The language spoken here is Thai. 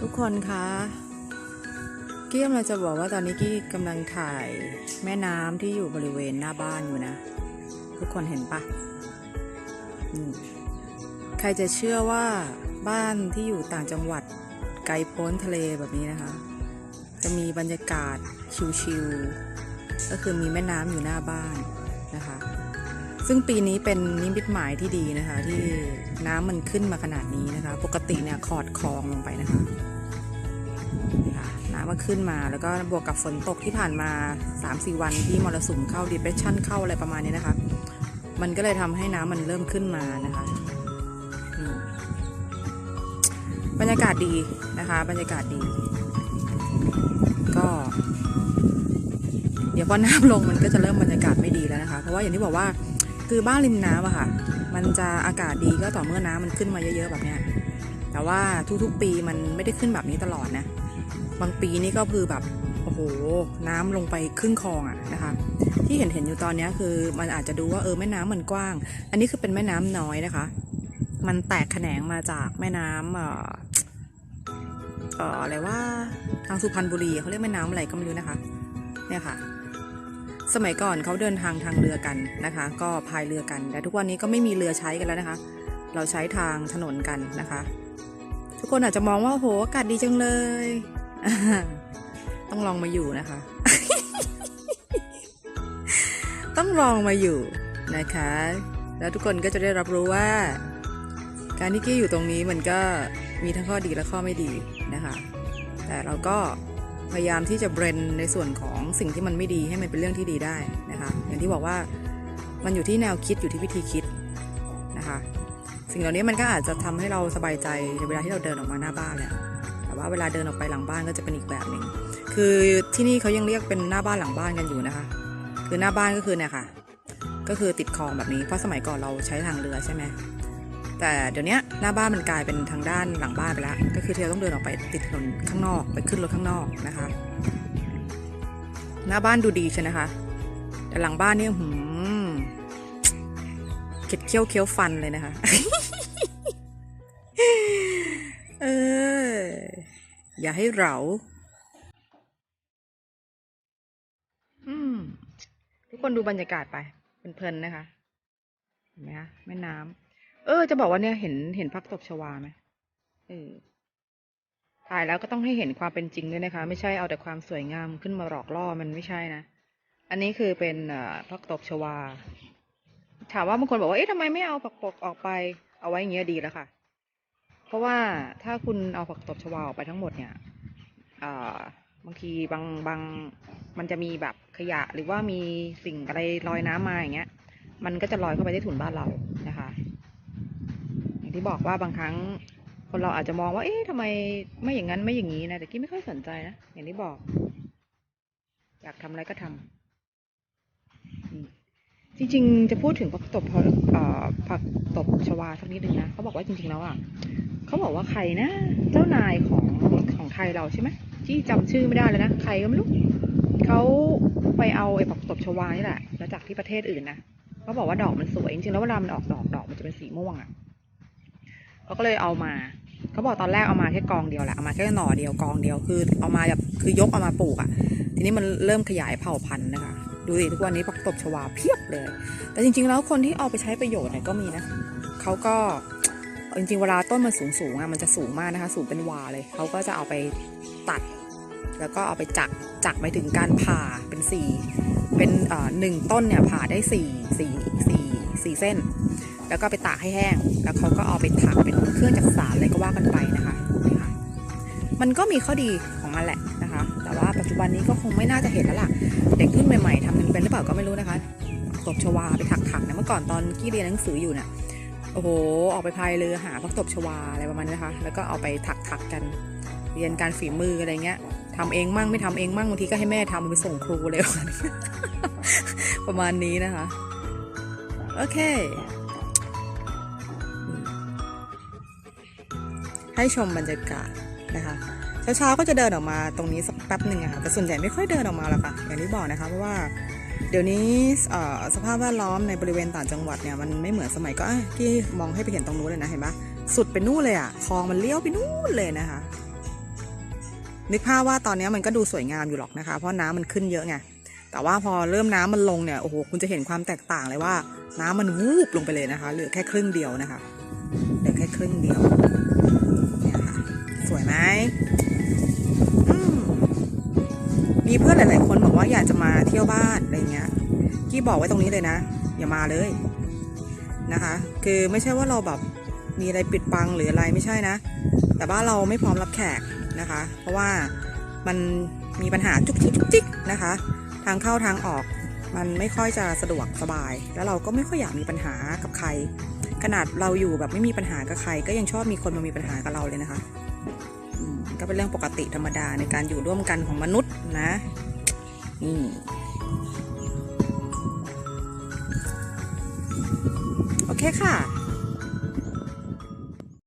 ทุกคนคะกี้กำลังจะบอกว่าตอนนี้กี้กำลังถ่ายแม่น้ำที่อยู่บริเวณหน้าบ้านอยู่นะ ทุกคนเห็นปะใครจะเชื่อว่าบ้านที่อยู่ต่างจังหวัดไกลโพ้นทะเลแบบนี้นะคะ จะมีบรรยากาศชิลๆก็คือมีแม่น้ำอยู่หน้าบ้านนะคะ ซึ่งปีนี้เป็นนิมิตหมายที่ดีนะคะ ที่น้ำมันขึ้นมาขนาดนี้นะคะ ปกติเนี่ยขอดคลองลงไปนะคะ ขึ้นมา แล้วก็บวกกับฝนตกที่ผ่านมา 3-4 วันที่มรสุมเข้า depression เข้าอะไรประมาณนี้นะคะ มันก็เลยทำให้น้ำมันเริ่มขึ้นมานะคะบรรยากาศดีนะคะ บรรยากาศดี ก็ เดี๋ยวพอน้ำลงมันก็จะเริ่มบรรยากาศไม่ดีแล้วนะคะ เพราะว่าอย่างที่บอกว่าคือบ้านริมน้ำอะค่ะ มันจะอากาศดีก็ต่อเมื่อน้ำมันขึ้นมาเยอะๆแบบเนี้ยแต่ว่าทุกๆปีมันไม่ได้ขึ้นแบบนี้ตลอดนะ บางปีนี่ก็คือแบบโอ้โหน้ำลงไปครึ่งคลองอะนะคะ ที่เห็นเห็นอยู่ตอนนี้คือมันอาจจะดูว่าเออแม่น้ำมันกว้าง อันนี้คือเป็นแม่น้ำน้อยนะคะ มันแตกแขนงมาจากแม่น้ำเอ่อเอ่ออะไรว่าทางสุพรรณบุรีเขาเรียกแม่น้ำอะไรก็ไม่รู้นะคะ เนี่ยค่ะ สมัยก่อนเขาเดินทางทางเรือกันนะคะ ก็พายเรือกัน แต่ทุกวันนี้ก็ไม่มีเรือใช้กันแล้วนะคะ เราใช้ทางถนนกันนะคะ ทุกคนอาจจะมองว่าโหอากาศดีจังเลย ต้องลองมาอยู่นะคะ ต้องลองมาอยู่นะคะ แล้วทุกคนก็จะได้รับรู้ว่า การที่กี้อยู่ตรงนี้มันก็มีทั้งข้อดีและข้อไม่ดีนะคะ แต่เราก็พยายามที่จะเบรนในส่วนของสิ่งที่มันไม่ดีให้มันเป็นเรื่องที่ดีได้นะคะ อย่างที่บอกว่ามันอยู่ที่แนวคิดอยู่ที่วิธีคิดนะคะ สิ่งเหล่านี้มันก็อาจจะทำให้เราสบายใจในเวลาที่เราเดินออกมาหน้าบ้านแหละ ว่าเวลาเดินออกไปหลังบ้านก็จะเป็นอีกแบบหนึ่งคือที่นี่เขายังเรียกเป็นหน้าบ้านหลังบ้านกันอยู่นะคะ คือหน้าบ้านก็คือเนี่ยค่ะ ก็คือติดคลองแบบนี้เพราะสมัยก่อนเราใช้ทางเรือใช่ไหมแต่เดี๋ยวนี้หน้าบ้านมันกลายเป็นทางด้านหลังบ้านไปแล้ว ก็คือเธอต้องเดินออกไปติดถนนข้างนอกไปขึ้นรถข้างนอกนะคะ หน้าบ้านดูดีใช่นะคะ แต่หลังบ้านนี่หืมเข็ดเคี้ยวเคี้ยวฟันเลยนะคะ เออ อย่าให้เรา อืม ทุกคนดูบรรยากาศไปเพลินๆนะคะ เห็นไหมคะแม่น้ำเออ จะบอกว่าเนี่ยเห็นเห็นพักตบชวาไหมเออถ่ายแล้วก็ต้องให้เห็นความเป็นจริงด้วยนะคะ ไม่ใช่เอาแต่ความสวยงามขึ้นมาหลอกล่อมันไม่ใช่นะ อันนี้คือเป็นอพักตบชวา ถามว่าบางคนบอกว่าเอ๊ะทำไมไม่เอาผักตบออกไปเอาไว้อย่างเงี้ยดีแล้วค่ะ เพราะว่าถ้าคุณเอาผักตบชวาออกไปทั้งหมดเนี่ยบางทีบางบางมันจะมีแบบขยะหรือว่ามีสิ่งอะไรลอยน้ำมาอย่างเงี้ย มันก็จะลอยเข้าไปที่ถุนบ้านเรานะคะ อย่างที่บอกว่าบางครั้งคนเราอาจจะมองว่า เอ๊ะทำไมไม่อย่างนั้นไม่อย่างนี้นะ แต่กี้ไม่ค่อยสนใจนะ อย่างที่บอก อยากทำอะไรก็ทำอืมจริงๆ จะพูดถึงผักตบผักตบชวาสักนิดนึงนะเขาบอกว่าจริงๆแล้วอะ เขาบอกว่าใครนะ เจ้านายของของไทยเราใช่ไหมที่จำชื่อไม่ได้แล้วนะ ใครก็ไม่รู้เขาไปเอาไอ้ผักตบชวานี่แหละมาจากที่ประเทศอื่นนะเขาบอกว่าดอกมันสวยจริงๆแล้วเวลามันออกดอกดอกมันจะเป็นสีม่วงอะเขาก็เลยเอามาเขาบอกตอนแรกเอามาแค่กองเดียวแหละเอามาแค่หน่อเดียวกองเดียวคือ เอามาแบบคือยกเอามาปลูกอะ่ะ ทีนี้มันเริ่มขยายเผ่าพันธุ์นะคะดูสิทุกวันนี้ปักตบชวาเพียบเลย แต่จริง ๆ แล้วคนที่เอาไปใช้ประโยชน์เนี่ยก็มีนะเขาก็ จริงๆเวลาต้นมันสูงๆอะมันจะสูงมากนะคะ สูงเป็นวาเลยเขาก็จะเอาไปตัด แล้วก็เอาไปจักจักไปถึงการผ่าเป็นสี่เป็นเอ่อหนึ่งต้นเนี่ยผ่าได้สี่สี่สี่สี่เส้น แล้วก็ไปตากให้แห้ง แล้วเขาก็เอาไปถักเป็นเครื่องจักสานอะไรก็ว่ากันไปนะคะนี่ค่ะมันก็มีข้อดีของมันแหละนะคะ แต่ว่าปัจจุบันนี้ก็คงไม่น่าจะเห็นแล้วล่ะ เด็กรุ่นใหม่ๆทำกันเป็นหรือเปล่าก็ไม่รู้นะคะตบชวาไปถักๆนะเมื่อก่อนตอนกี้เรียนหนังสืออยู่เนี่ย โอ้โห ออกไปพายเรือหาพักตบชวาอะไรประมาณนี้นะคะ แล้วก็เอาไปถักๆกัน เรียนการฝีมืออะไรเงี้ยทำเองมั่งไม่ทำเองมั่งบางทีก็ให้แม่ทำไปส่งครูเลยประมาณนี้นะคะ โอเค ให้ชมบรรยากาศนะคะเช้าๆก็จะเดินออกมาตรงนี้สักแป๊บหนึ่งอะค่ะแต่ส่วนใหญ่ไม่ค่อยเดินออกมาหรอกค่ะอย่างที่บอกนะคะเพราะว่า เดี๋ยวนี้สภาพแวดล้อมในบริเวณต่างจังหวัดเนี่ยมันไม่เหมือนสมัยก็ที่มองให้ไปเห็นตรงนู้นเลยนะเห็นปะสุดไปนู่นเลยอะคลองมันเลี้ยวไปนู่นเลยนะคะ นึกภาพว่าตอนนี้มันก็ดูสวยงามอยู่หรอกนะคะ เพราะน้ำมันขึ้นเยอะไงแต่ว่าพอเริ่มน้ำมันลงเนี่ยโอ้โหคุณจะเห็นความแตกต่างเลยว่า น้ำมันวูบลงไปเลยนะคะเหลือแค่ครึ่งเดียวนะคะเหลือแค่ครึ่งเดียวเนี่ยค่ะสวยไหมมมีเพื่อนหลาย ๆ คนบอก ว่าอยากจะมาเที่ยวบ้านอะไรเงี้ยกี้บอกไว้ตรงนี้เลยนะ อย่ามาเลยนะคะ คือไม่ใช่ว่าเราแบบมีอะไรปิดบังหรืออะไรไม่ใช่นะ แต่ว่าเราไม่พร้อมรับแขกนะคะ เพราะว่ามันมีปัญหาจุกจิกจุกจิกนะคะ ทางเข้าทางออกมันไม่ค่อยจะสะดวกสบาย แล้วเราก็ไม่ค่อยอยากมีปัญหากับใคร ขนาดเราอยู่แบบไม่มีปัญหากับใคร ก็ยังชอบมีคนมามีปัญหากับเราเลยนะคะก็เป็นเรื่องปกติธรรมดาในการอยู่ร่วมกันของมนุษย์นะ นี่ โอเคค่ะ